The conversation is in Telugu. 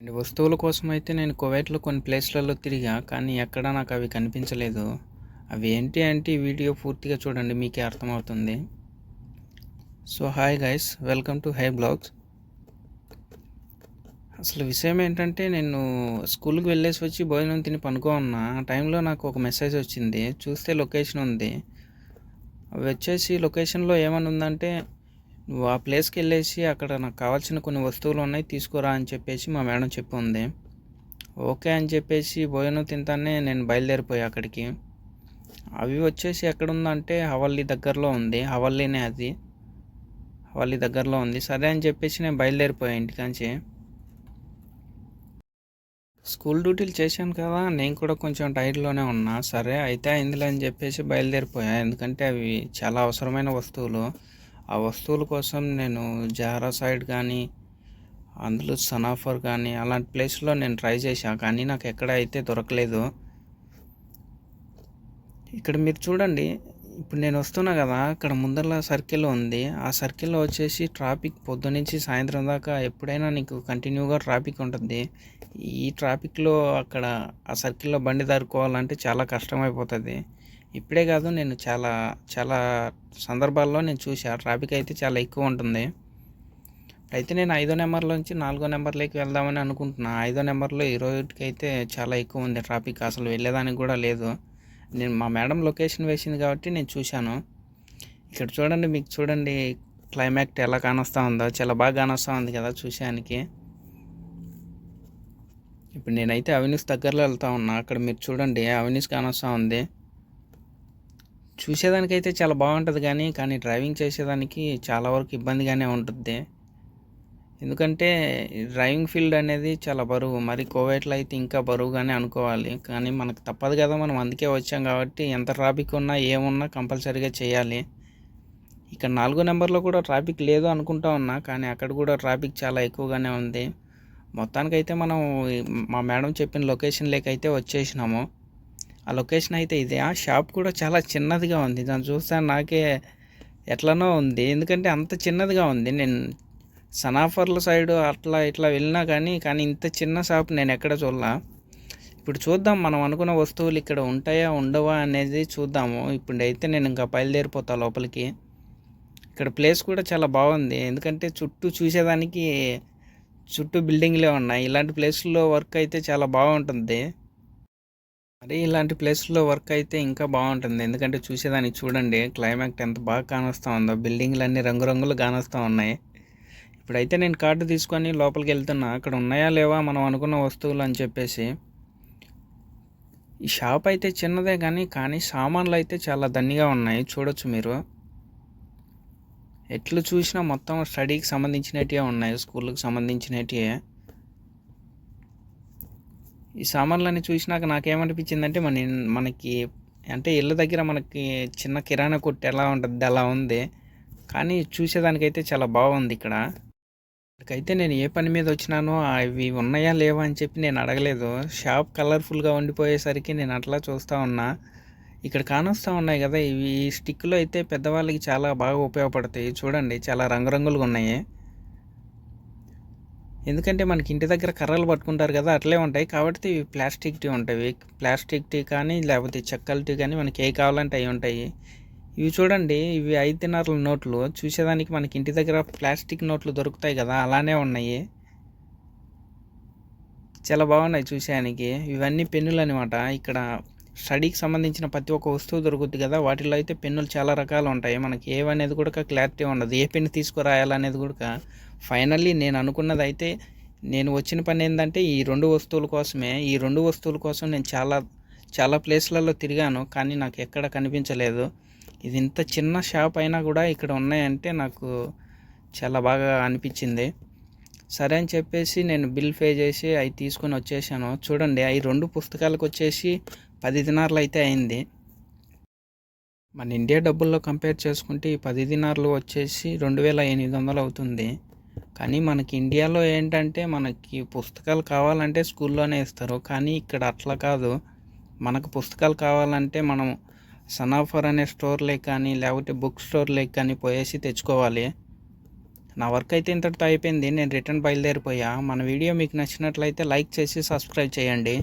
అండ్ వస్తువుల కోసం అయితే నేను కువైట్లో కొన్ని ప్లేస్లలో తిరిగా కానీ ఎక్కడా నాకు అవి కనిపించలేదు. అవి ఏంటి అంటే వీడియో పూర్తిగా చూడండి మీకే అర్థమవుతుంది. So hi guys welcome to hi blogs. అసలు విషయం ఏంటంటే నేను స్కూల్కి వెళ్ళేసి వచ్చి భోజనం తిని పనుకో ఉన్నా ఆ టైంలో నాకు ఒక మెసేజ్ వచ్చింది. చూస్తే లొకేషన్ ఉంది. అవి వచ్చేసి లొకేషన్లో ఏమని ఉందంటే నువ్వు ఆ ప్లేస్కి వెళ్ళేసి అక్కడ నాకు కావాల్సిన కొన్ని వస్తువులు ఉన్నాయి తీసుకురా అని చెప్పేసి మా మేడం చెప్పింది. ఓకే అని చెప్పేసి భోజనం తింటానే నేను బయలుదేరిపోయా అక్కడికి. అవి వచ్చేసి ఎక్కడుందంటే హవల్లీ దగ్గరలో ఉంది. హవల్లీనే అది. హవల్లీ దగ్గరలో ఉంది. సరే అని చెప్పేసి నేను బయలుదేరిపోయా ఇంటికాంచి స్కూల్ డ్యూటీలు చేశాను కదా నేను కూడా కొంచెం టైర్లోనే ఉన్నా. సరే అయితే అయిందిలే అని చెప్పేసి బయలుదేరిపోయా. ఎందుకంటే అవి చాలా అవసరమైన వస్తువులు. ఆ వస్తువుల కోసం నేను జారా సైడ్ కానీ అందులో సనాఫర్ కానీ అలాంటి ప్లేస్లో నేను ట్రై చేశాను కానీ నాకు ఎక్కడ అయితే దొరకలేదు. ఇక్కడ మీరు చూడండి. ఇప్పుడు నేను వస్తున్నా కదా ఇక్కడ ముందర సర్కిల్ ఉంది. ఆ సర్కిల్లో వచ్చేసి ట్రాఫిక్ పొద్దు నుంచి సాయంత్రం దాకా ఎప్పుడైనా నీకు కంటిన్యూగా ట్రాఫిక్ ఉంటుంది. ఈ ట్రాఫిక్లో అక్కడ ఆ సర్కిల్లో బండి దారుకోవాలంటే చాలా కష్టమైపోతుంది. ఇప్పుడే కాదు నేను చాలా చాలా సందర్భాల్లో నేను చూసా ట్రాఫిక్ అయితే చాలా ఎక్కువ ఉంటుంది. అయితే నేను ఐదో నెంబర్లోంచి నాలుగో నెంబర్లోకి వెళ్దామని అనుకుంటున్నా. ఐదో నెంబర్లో ఈ రోజుకి అయితే చాలా ఎక్కువ ఉంది ట్రాఫిక్. అసలు వెళ్ళేదానికి కూడా లేదు. నేను మా మేడం లొకేషన్ వేసింది కాబట్టి నేను చూశాను. ఇక్కడ చూడండి మీకు చూడండి క్లైమాక్ట్ ఎలా కానొస్తూ ఉందో. చాలా బాగా కానొస్తూ ఉంది కదా చూసానికి ఇప్పుడు నేనైతే అవినీస్ దగ్గరలో వెళ్తా ఉన్నా. అక్కడ మీరు చూడండి అవినీస్ కానొస్తూ ఉంది. చూసేదానికైతే చాలా బాగుంటుంది కానీ కానీ డ్రైవింగ్ చేసేదానికి చాలా వరకు ఇబ్బందిగానే ఉంటుంది. ఎందుకంటే డ్రైవింగ్ ఫీల్డ్ అనేది చాలా బరువు. మరి కోవిడ్లో అయితే ఇంకా బరువుగానే అనుకోవాలి. కానీ మనకు తప్పదు కదా మనం అందుకే వచ్చాం కాబట్టి ఎంత ట్రాఫిక్ ఉన్నా ఏమున్నా కంపల్సరీగా చేయాలి. ఇక్కడ నాలుగో నెంబర్లో కూడా ట్రాఫిక్ లేదు అనుకుంటా ఉన్నా కానీ అక్కడ కూడా ట్రాఫిక్ చాలా ఎక్కువగానే ఉంది. మొత్తానికైతే మనం మా మేడం చెప్పిన లొకేషన్ లేకైతే వచ్చేసినాము. ఆ లొకేషన్ అయితే ఇదే. ఆ షాప్ కూడా చాలా చిన్నదిగా ఉంది. దాన్ని చూస్తే నాకే ఎట్లనో ఉంది. ఎందుకంటే అంత చిన్నదిగా ఉంది. నేను సనాఫర్ల సైడ్ అట్లా ఇట్లా వెళ్ళినా కానీ కానీ ఇంత చిన్న షాప్ నేను ఎక్కడ చూడలా. ఇప్పుడు చూద్దాం. మనం అనుకున్న వస్తువులు ఇక్కడ ఉంటాయా ఉండవా అనేది చూద్దాము. ఇప్పుడు అయితే నేను ఇంకా బయలుదేరిపోతా లోపలికి. ఇక్కడ ప్లేస్ కూడా చాలా బాగుంది. ఎందుకంటే చుట్టూ చూసేదానికి చుట్టూ బిల్డింగ్లే ఉన్నాయి. ఇలాంటి ప్లేస్లో వర్క్ అయితే చాలా బాగుంటుంది. మరి ఇలాంటి ప్లేస్లో వర్క్ అయితే ఇంకా బాగుంటుంది. ఎందుకంటే చూసేదానికి చూడండి క్లైమాక్ట్ ఎంత బాగా కానొస్తూ ఉందో బిల్డింగ్లు అన్నీ రంగురంగులు కానొస్తూ ఉన్నాయి. ఇప్పుడైతే నేను కార్డు తీసుకొని లోపలికి వెళ్తున్నా. అక్కడ ఉన్నాయా లేవా మనం అనుకున్న వస్తువులు అని చెప్పేసి. ఈ షాప్ అయితే చిన్నదే కానీ కానీ సామాన్లు అయితే చాలా దన్నిగా ఉన్నాయి. చూడొచ్చు మీరు. ఎట్లు చూసినా మొత్తం స్టడీకి సంబంధించినటివే ఉన్నాయి స్కూల్కి సంబంధించినటివే ఈ సామాన్లన్నీ చూసినాక నాకేమనిపించిందంటే మన మనకి అంటే ఇళ్ళ దగ్గర మనకి చిన్న కిరాణా కొట్టు ఎలా ఉంటుంది అలా ఉంది. కానీ చూసేదానికైతే చాలా బాగుంది ఇక్కడ. ఇక్కడికైతే నేను ఏ పని మీద వచ్చినానో అవి ఉన్నాయా లేవా అని చెప్పి నేను అడగలేదు. షాప్ కలర్ఫుల్గా ఉండిపోయేసరికి నేను అట్లా చూస్తూ ఉన్నా. ఇక్కడ కానొస్తూ ఉన్నాయి కదా ఇవి స్టిక్లో అయితే పెద్దవాళ్ళకి చాలా బాగా ఉపయోగపడతాయి. చూడండి చాలా రంగురంగులుగా ఉన్నాయి. ఎందుకంటే మనకి ఇంటి దగ్గర కర్రలు పట్టుకుంటారు కదా అట్లే ఉంటాయి. కాబట్టి ఇవి ప్లాస్టిక్ టీ ఉంటాయి. ప్లాస్టిక్ టీ కానీ లేకపోతే చెక్కల టీ కానీ మనకి ఏ కావాలంటే అవి ఉంటాయి. ఇవి చూడండి ఇవి ఐదు దినారుల నోట్లు. చూసేదానికి మనకి ఇంటి దగ్గర ప్లాస్టిక్ నోట్లు దొరుకుతాయి కదా అలానే ఉన్నాయి. చాలా బాగున్నాయి చూసేదానికి. ఇవన్నీ పెన్నులు అనమాట ఇక్కడ స్టడీకి సంబంధించిన ప్రతి ఒక్క వస్తువు దొరుకుతుంది కదా? వాటిలో అయితే పెన్నులు చాలా రకాలు ఉంటాయి. మనకి ఏవనేది కూడా క్లారిటీ ఉండదు. ఏ పెన్ను తీసుకురాయాలనేది కూడా ఫైనల్లీ నేను అనుకున్నది అయితే నేను వచ్చిన పని ఏంటంటే ఈ రెండు వస్తువుల కోసమే. ఈ రెండు వస్తువుల కోసం నేను చాలా చాలా ప్లేస్లలో తిరిగాను. కానీ నాకు ఎక్కడ కనిపించలేదు. ఇది ఇంత చిన్న షాప్ అయినా కూడా ఇక్కడ ఉన్నాయంటే నాకు చాలా బాగా అనిపించింది. సరే అని చెప్పేసి నేను బిల్ పే చేసి అవి తీసుకొని వచ్చేసాను. చూడండి అవి రెండు పుస్తకాలకు వచ్చేసి పది దినార్లు అయితే అయింది. మన ఇండియా డబ్బుల్లో కంపేర్ చేసుకుంటే ఈ పది దినార్లు వచ్చేసి రెండు వేల ఎనిమిది వందలు అవుతుంది. కానీ మనకి ఇండియాలో ఏంటంటే మనకి పుస్తకాలు కావాలంటే స్కూల్లోనే ఇస్తారు. కానీ ఇక్కడ అట్లా కాదు. మనకు పుస్తకాలు కావాలంటే మనం సనాఫర్ అనే స్టోర్లే కానీ లేకపోతే బుక్ స్టోర్లే కానీ పోయేసి తెచ్చుకోవాలి. నా వర్క్ అయితే ఇంతటితో అయిపోయింది. నేను రిటర్న్ బయలుదేరిపోయా. మన వీడియో మీకు నచ్చినట్లయితే లైక్ చేసి సబ్స్క్రైబ్ చేయండి.